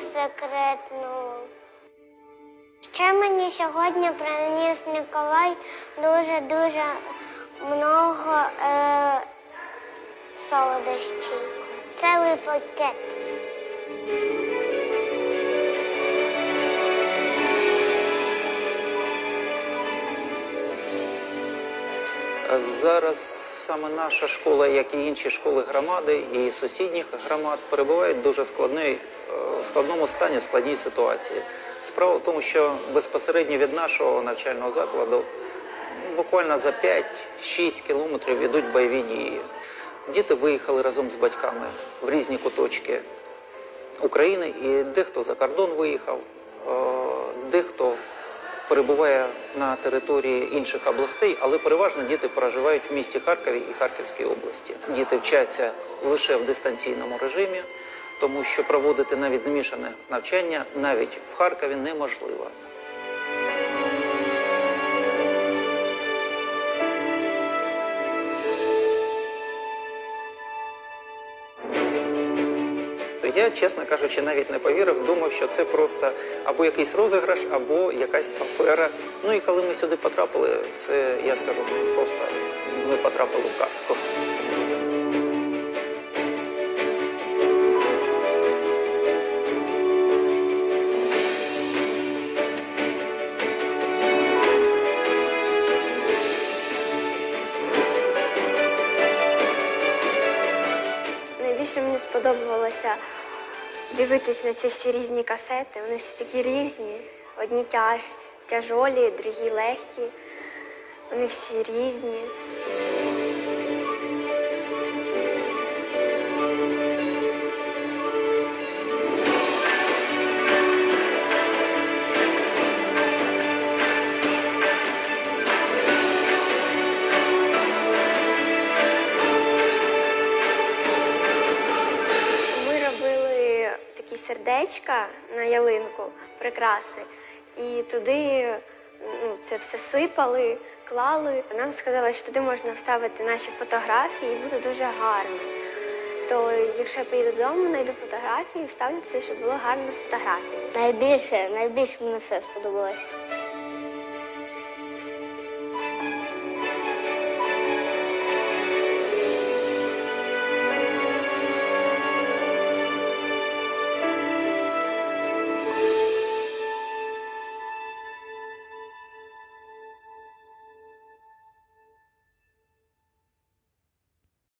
секретну. Ще мені сьогодні приніс Николай дуже-дуже много е, солодощів. Цілий пакет. Зараз саме наша школа, як і інші школи громади і сусідніх громад, перебувають в дуже складної, е, складному стані, в складній ситуації. Справа в тому, що безпосередньо від нашого навчального закладу буквально за 5-6 кілометрів йдуть бойові дії. Діти виїхали разом з батьками в різні куточки України, і дехто за кордон виїхав, е, дехто перебуває на території інших областей, але переважно діти проживають в місті Харкові і Харківській області. Діти вчаться лише в дистанційному режимі, тому що проводити навіть змішане навчання навіть в Харкові неможливо. Я, чесно кажучи, навіть не повірив, думав, що це просто або якийсь розіграш, або якась афера. Ну і коли ми сюди потрапили, це я скажу просто ми потрапили в казку. Найбільше мені сподобалося дивитись на ці всі різні касети. Вони всі такі різні. Одні тяж, тяжолі, другі легкі. Вони всі різні. Такі на ялинку, прикраси, і туди ну, це все сипали, клали. Нам сказали, що туди можна вставити наші фотографії, і буде дуже гарно. То якщо я поїду додому, знайду фотографії, вставлю туди, щоб було гарно з фотографії. Найбільше, найбільше мені все сподобалося.